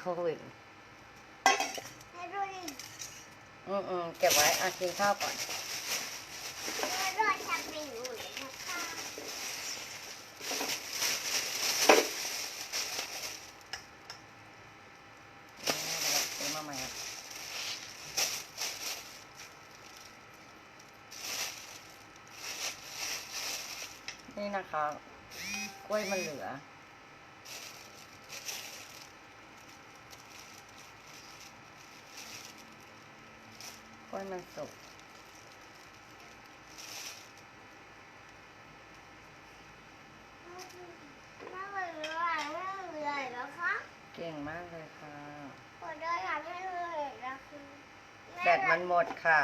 โควิดให้ดูดิอืมอืมเก็บไว้อะกินข้าวก่อนให้ดูทำเมนูเลยนะคะซื้อมาใหม่อะนี่นะคะ กล้วยมันเหลือ กล้วยมันสุกน่าเบื่อน่าเบื่อนะคะเก่งมากเลยค่ะขอเดินอยากให้ดูเลยนะคะแบตมันหมดค่ะ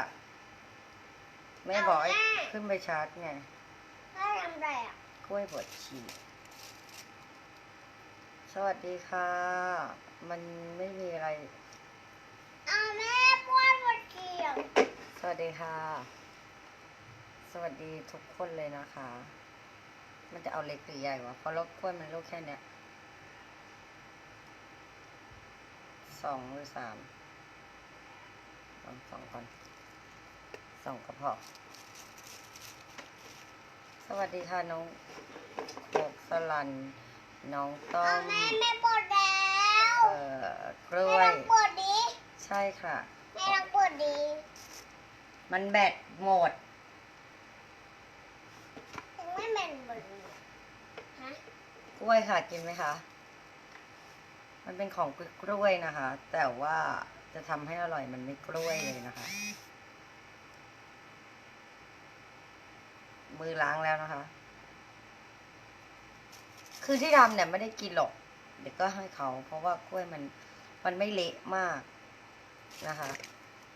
แม่บอกให้ขึ้นไปชาร์จไงถ้าทำไรอะกล้วยบดชีสวัสดีค่ะ มันไม่มีอะไร เอาแม่ป้วนหมดเกี่ยว ส วัสดีค่ะ สวัสดีทุกคนเลยนะคะ มันจะเอาเล็กหรือใหญ่วะเพราะรถกล้วยมันลูกแค่เนี้ยสองหรือสามสองสองก่อนสองกระเพาะสวัสดีค่ะน้องโคกสลัน น้องต้อเอามแม่แม่ปวดแล้วเอ่อกล้แม่วยต้องปวดดีใช่ค่ะ แม่ต้องปวดดี มันแบตหมด ยังไม่เป็นบนฮะกล้วยค่ะกินไหมคะ มันเป็นของกล้วยนะคะ แต่ว่าจะทำให้อร่อยมันไม่กล้วยเลยนะคะ มือล้างแล้วนะคะ คือที่ทำเนี่ยไม่ได้กินหรอก เดี๋ยวก็ให้เขา เพราะว่ากล้วยมัน มันไม่เละมากนะคะ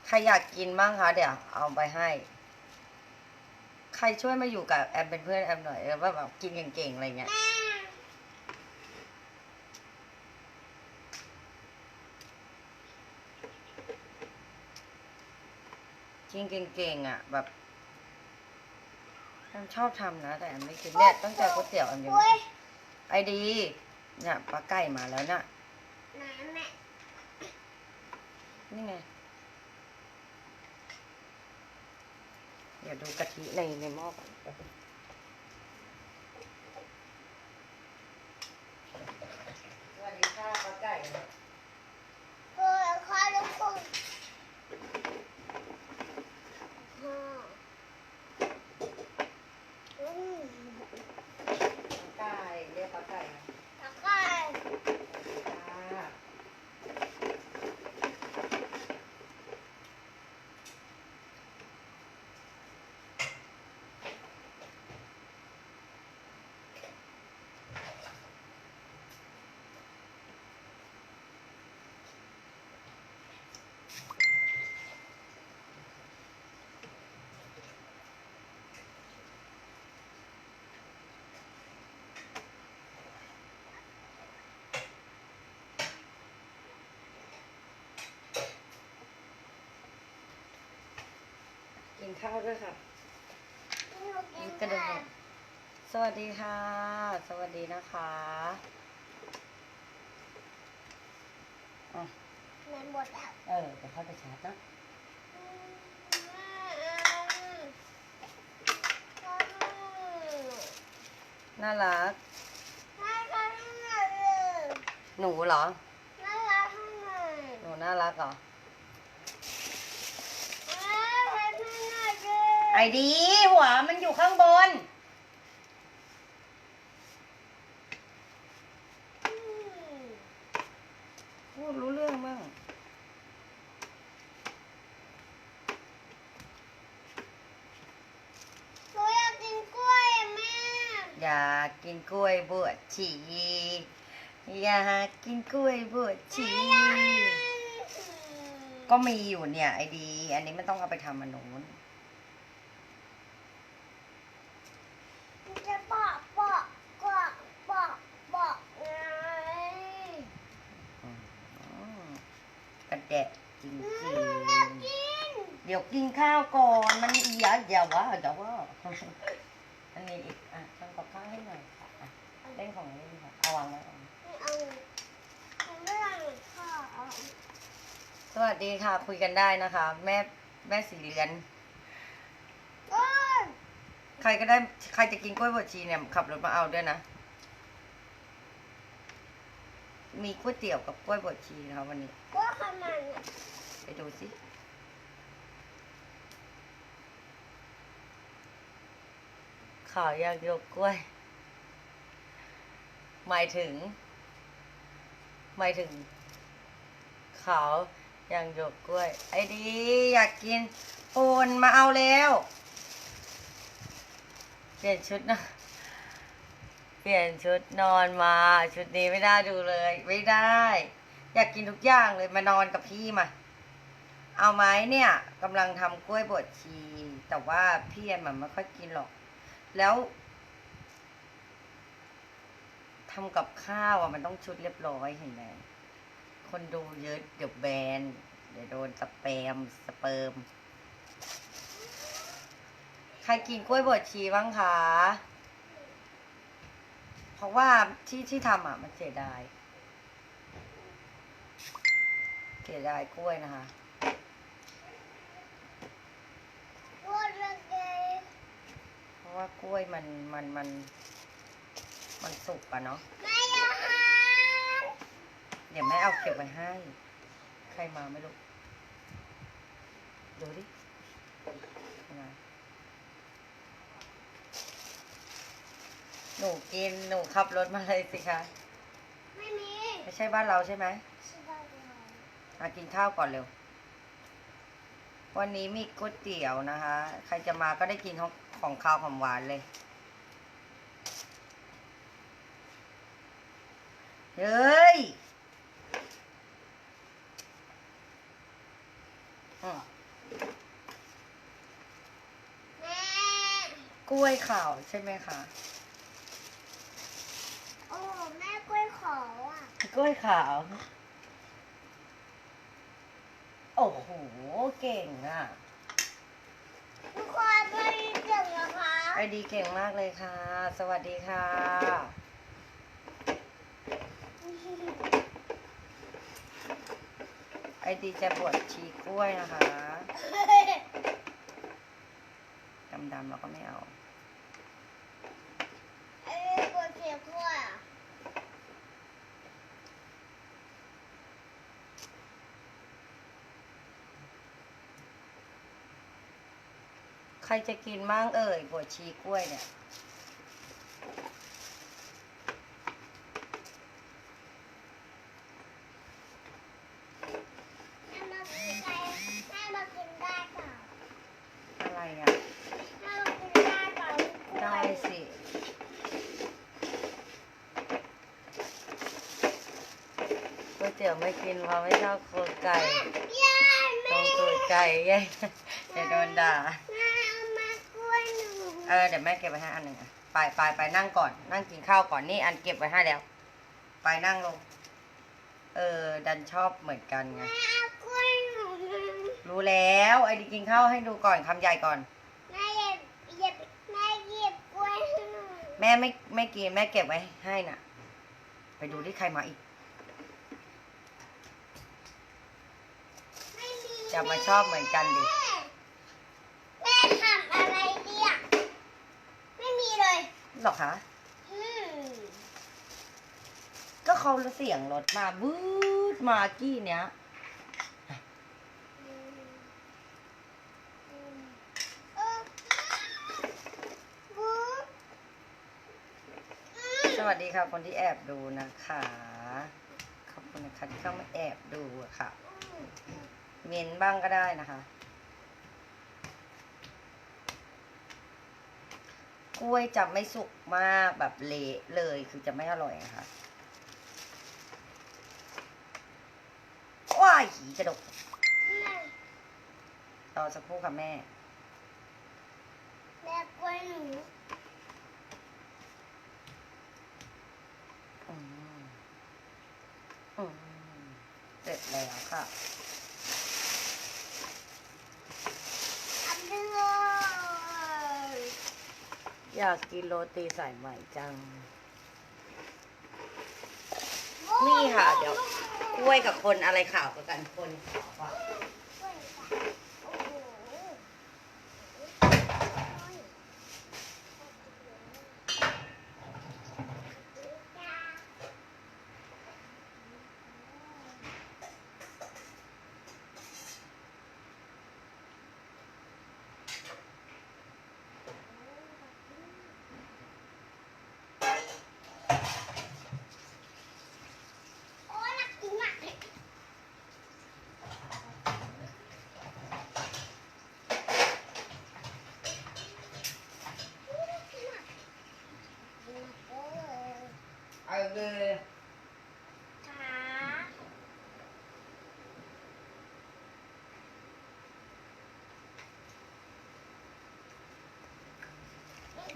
ใครอยากกินบ้างคะเดี๋ยวเอาไปให้ ใครช่วยมาอยู่กับแอมเป็นเพื่อนแอมหน่อยเออว่าแบบกินเก่งๆอะไรเงี้ยแม่กินเก่งๆอะ แบบแอมชอบทำนะ แต่แอมไม่กินเนี่ยตั้งแต่ก๋วยเตี๋ยวแอมยังโอ้ยไอดีเนี่ยปลาไก่มาแล้วน่ะไหนแม่นี่ไง ดี๋ยวดูกะทิในในหม้อก่อนสวัสดีค่ะป้าไก่ เออขอดูคุณฮะอืม ปลาไก่เรียกปลาไก่นะ แล้วก็ ค่ะกิ นข้าวด้วยค่ะหนูกินกระดูกค่ะสวัสดีค่ะ สวัสดีนะคะอะมันหมดแล้ว เออเดี๋ยวเข้าไปชาร์จนะอืมน่ารักน่ารักทั้งนั้นเลยหนูเหรอ น่ารักทั้งนั้นหนูน่ารักเหรอ น่ารักทั้งนั้นเลย ไอดีหัวมันอยู่ข้างบนอืมพูดรู้เรื่องบ้างหนูอยากกินกล้วยอะแม่อยากกินกล้วยบวชชีอยากกินกล้วยบวชชีก็มีอยู่เนี่ยไอดี อันนี้ไม่ต้องเอาไปทำมันนู้น จะบอกบอกบอกบอกบอกไงอืมกระแดะจริงอืจริมงอยากกินเดี๋ยวกินข้าวก่อน มันอย่าอย่าว่าอย่าว่าอันนี้อีกอะทำกับข้าวให้หน่อยค่ะอะเล่นของเล่นค่ะเอาวางไว้ก่อนไม่เอาหนูไม่อยากกินข้าวดีค่ะคุยกันได้นะคะ แม่แม่สีเรือนโอ้ย ใครก็ได้ใครจะกินกล้วยบวชชีเนี่ยขับรถมาเอาด้วยนะ มีก๋วยเตี๋ยวกับกล้วยบวชชีนะคะวันนี้ว่าขมันอะไปดูสิข่าวอยากยกกล้วย หมายถึง หมายถึงขาวยังยกกล้วย ไอ้ดีอยากกินโอนมาเอาแล้ว เปลี่ยนชุดนะ เปลี่ยนชุดนอนมา ชุดนี้ไม่ได้ดูเลย ไม่ได้ อยากกินทุกอย่างเลยมานอนกับพี่มา เอาไหมเนี่ยกำลังทำกล้วยบดชี แต่ว่าพี่แอนมันไม่ค่อยกินหรอก แล้วทำกับข้าวอะมันต้องชุดเรียบร้อยเห็นไหมคนดูเยอะเดี๋ยวแบน เดี๋ยวโดนสแปมสเปิร์ม ใครกินกล้วยบดชีบ้างคะ เพราะว่าที่ที่ทำอะ มันเสียดาย เสียดายกล้วยนะคะว่าเรื่องเกย์เพราะว่ากล้วยมันมันมัน มันสุกอะเนาะไม่อยากหาเดี๋ยวแม่เอาเก็บไว้ให้ ใครมาไม่รู้ ดูดิมา หนูกินหนูขับรถมาเลยสิคะไม่มีไม่ใช่บ้านเราใช่ไหมใช่ป่ะเรามากินข้าวก่อนเร็ว วันนี้มีก๋วยเตี๋ยวนะคะ ใครจะมาก็ได้กินของของข้าวของหวานเลยเฮ้ยอืมแม่กล้วยขาวใช่ไหมคะโอ้ แม่กล้วยขออะกล้วยขาว โอ้โห เก่งอะทุกคนไม่เจ็บนะคะไอดีเก่งมากเลยค่ะ สวัสดีค่ะ ไอดีจะบวชชีกล้วยนะคะดำๆเราก็ไม่เอาเอ้ยปวดเสียบกล้วยอะ รจะกินมั่งเอ่ยบวชชีกล้วยเนี่ยแม่มากินได้แม่มากินได้เปล่าอะไรอะแม่มากินได้เปล่าลูกกล้วยได้สิก๋วยเตี๋ยวไม่กินเพราะไม่ชอบโครงไก่ยายแม่ตรงตูดไก่ไงเดี๋ยวโดนด่า เออเดี๋ยวแม่เก็บไว้ให้อันหนึ่งอะไปไปไปนั่งก่อน นั่งกินข้าวก่อนนี่อันเก็บไว้ให้แล้ว ไปนั่งลง เออ ดันชอบเหมือนกันไงแม่เอากล้วยหนูมารู้แล้วไอ้ดีกินข้าวให้ดูก่อนคำใหญ่ก่อนแม่หยิบหยิบแม่หยิบกล้วยให้หนูแม่ไม่ไม่กินแม่เก็บไว้ให้น่ะ ไปดูที่ใครมาอีกไม่มีจะมาชอบเหมือนกันดิ แม่ทำอะไรเนี่ยไม่มีเลย หรอคะก็เขาเสียงรถมาบูดมากี้เนี้ยสวัสดีค่ะ คนที่แอบดูนะคะ ขอบคุณนะคะที่เข้ามาแอบดูอะค่ะ เมนบ้างก็ได้นะคะ กล้วยจะไม่สุกมากแบบเละเลยคือจะไม่อร่อยนะคะว้ายหีกระดกแม่รอสักครู่ค่ะแม่แม่กล้วยหนูอืมอืมเสร็จแล้วค่ะ ทำได้เลย อยากกินโรตีสายใหม่จัง นี่ค่ะ เดี๋ยวกล้วยกับคนอะไรข่าวกับกันคนข่าวอะห โอ้ยน่ากินมากเลยน่ากินมากเออ เอาเลยขา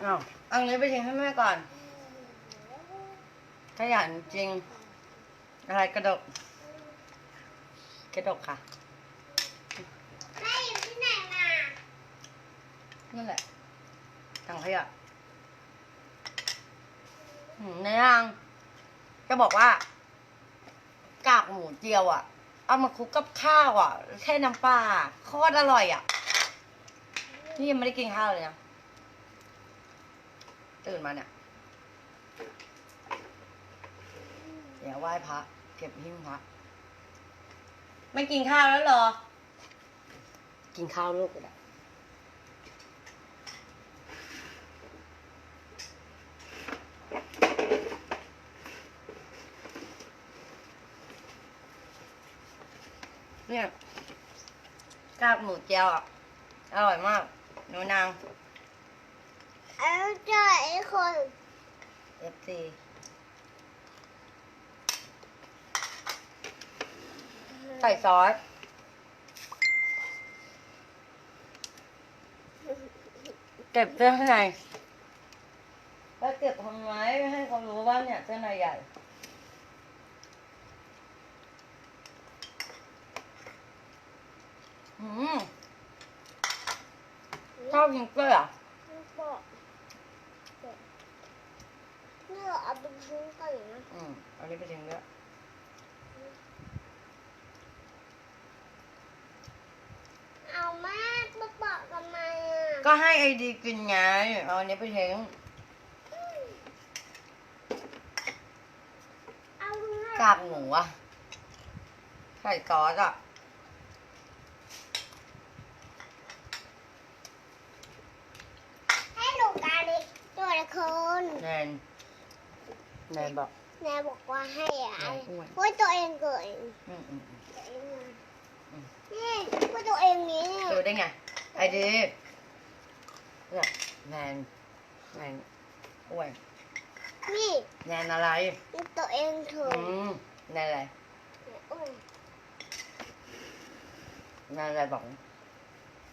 อ้าวเอาเนี้ยไปทิ้งให้แม่ก่อน ขยันจริง อะไรกระดก กระดกค่ะ แม่อยู่ที่ไหนมานั่นแหละถังขยะหืมในยาง จะบอกว่า กากหมูเจียวอะ เอามาคลุกกับข้าวอะแค่น้ำปลาโคตรอร่อยอะ นี่ยังไม่ได้กินข้าวเลยนะตื่นมาเนี่ยเดี๋ยวไหว้พระเก็บหิ้งพระไม่กินข้าวแล้วเหรอ กินข้าวลูกเลย เนี่ยกากหมูเจียวอะ อร่อยมาก หนูนางเอาเจอไอ้คน FC ใส่ซอสเก็บเสื้อข้างในแล้วเก็บทำไมไม่ให้เขารู้ว่าเนี่ยเสื้อในใหญ่ อืมชอบกินกล้วยเหรอะบอกนี่เราเอาไปทิ้งก่อนนะอืมเอันนี้ไปทิ้งด้วยเอามากมาบอกทำไมอะก็ให้ไอดีกินไงเอาอันนี้ไปทิ้งเอาง่ายกากหมูอะใส่ซอสอะ ให้หนูการเล็กตัวละคน แนนแนนบอกแม่บอกว่าให้อะแม่อ้วนพูดตัวเองเกิดอืมอืมอืมตัวเองอะอืมนี่พูดตัวเองนี้เนี่ยดูได้ไงไอดีเนี่ยแนนแนนอ้วนนี่แนนอะไรตัวเองเถอือะมแนนอะไรอ้วนแนนอะไรบอก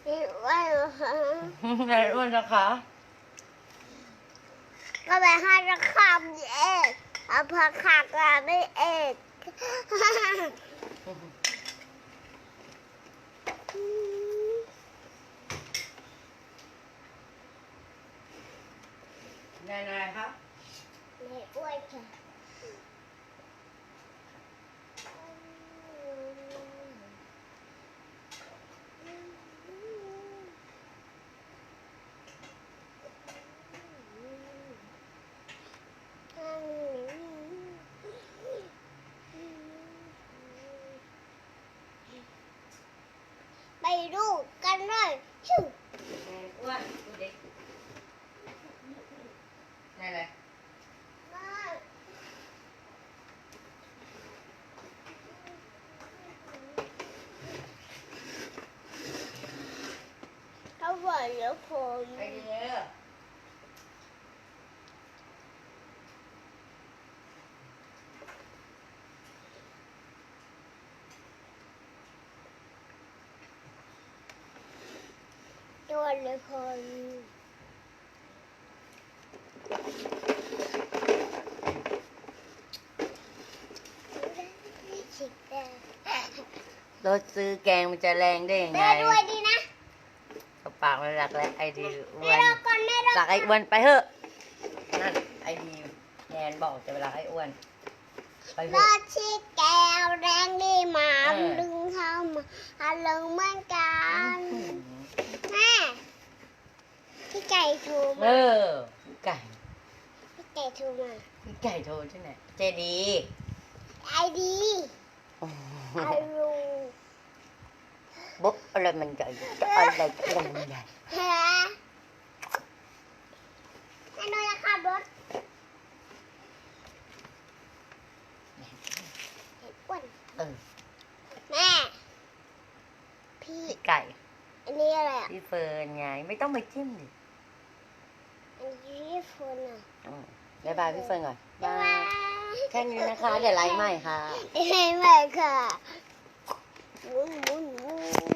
นี่ว่าเหรอคะแนนอ้วนนะคะ ก็ไปให้ราคาเองเอาพอขาดมาไม่เองแนนอะไรครับ ไม่อ้วนค่ะไปดูกันเลยชิว แนนอ้วนดูดิแนนอะไร เขาบอก แล้วผมไอดีเยอะตัวเลยคนชิคแดงรถซื้อแกงมันจะแรงได้ยังไง แม่ด้วยดีนะกระ ปากมันรักและไอดีอ้แม่วนรอก่อนแม่รอรักไอ้อ้วนไปเถอะนั่นไอดีแนนบอกจะไปรักไอ้อ้วนไปเถรอะถที่แก้วแดงดีมาเออดึงเข้ามาอาลงเหมือนกันอื้อหือแม่พี่ไก่โทรเอมาอพี่ไก่พี่ไก่โทรมาพี่ไก่โทรที่ไหนเจดีไอดีอาลุงบุ๊บอะไรมันใหญ่อะไร อะไรมันใหญ่ฮะแม่หนูจะขับรถเห็นอ้วนเออแม่พี่พี่ ไก่ อันนี้อะไรอะ พี่เฟิร์นไง ไม่ต้องไปจิ้มดิอันนี้โฟนอะอืมบ๊ายบายพี่เฟิร์นก่อนบ๊ายบาบายยแค่นี้นะคะ เดี๋ยวไลฟ์ใหม่ค่ะเฮ้ยแม่ค่ะ หมุนหมุนหมุน